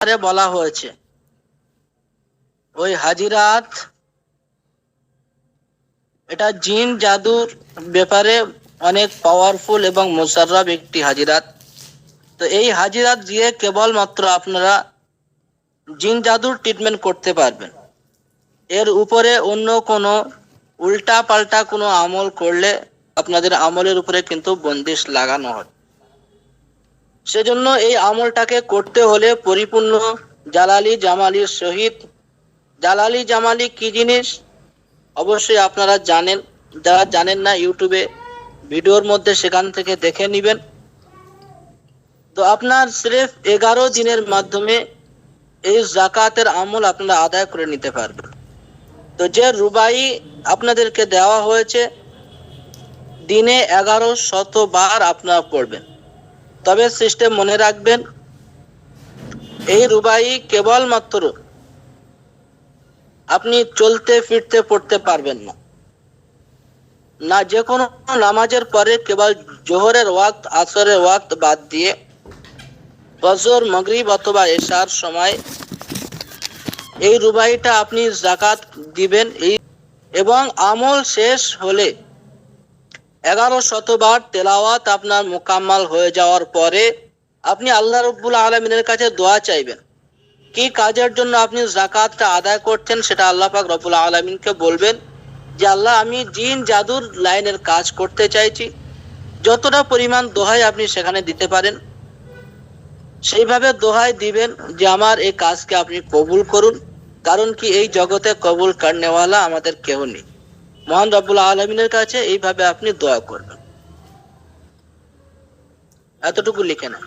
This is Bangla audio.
আরে বলা হয়েছে। ওই হাজিরাত, এটা জিন জাদুর ব্যাপারে অনেক পাওয়ারফুল এবং মোশাররফ একটি হাজিরাত। তো এই হাজিরাত দিয়ে কেবলমাত্র আপনারা জিন জাদুর ট্রিটমেন্ট করতে পারবেন। এর উপরে অন্য কোনো উল্টা পাল্টা কোনো আমল করলে আপনাদের আমলের উপরে কিন্তু বন্দিশ লাগানো হয়। সেজন্য এই আমলটাকে করতে হলে পরিপূর্ণ জালালি জামালির সহিত। জালালি জামালি কি জিনিস? অবশ্যই আপনারা জানেন। যারা জানেন না ইউটিউবে ভিডিওর মধ্যে সেখান থেকে দেখে নেবেন। তো আপনার স্রেফ এগারো দিনের মাধ্যমে এই জাকাতের আমল আপনারা আদায় করে নিতে পারবেন। তো যে রুবাই আপনাদেরকে দেওয়া হয়েছে, দিনে এগারো শতবার আপনারা পড়বেন। তবে সিস্টেম মনে রাখবেন, এই রুবাই কেবলমাত্র আপনি চলতে ফিরতে পড়তে পারবেন না। না যে কোনো নামাজের পরে কেবল জোহরের ওয়াক্ত, আসরের ওয়াক্ত বাদ দিয়ে ফজর, মগরিব অথবা এশার সময় এই রুবাইটা আপনি জাকাত দিবেন। এই এবং আমল শেষ হলে এগারো শতবার তেলাওয়াত আপনার মোকাম্মাল হয়ে যাওয়ার পরে আপনি আল্লাহ রব্বুল আলমিনের কাছে দোয়া চাইবেন। কি কাজের জন্য আপনি জাকাতটা আদায় করছেন সেটা আল্লাহ পাক রব্বুল আলমিনকে বলবেন যে, আল্লাহ, আমি জিন জাদুর লাইনের কাজ করতে চাইছি। যতটা পরিমাণ দোহাই আপনি সেখানে দিতে পারেন, সেইভাবে দোহাই দিবেন যে, আমার এই কাজকে আপনি কবুল করুন। কারণ কি এই জগতে কবুল কারনেওয়ালা আমাদের কেউ নেই। মহান রব্বুল আলমিনের কাছে এইভাবে আপনি দোয়া করবেন। এতটুকু লিখে নেন।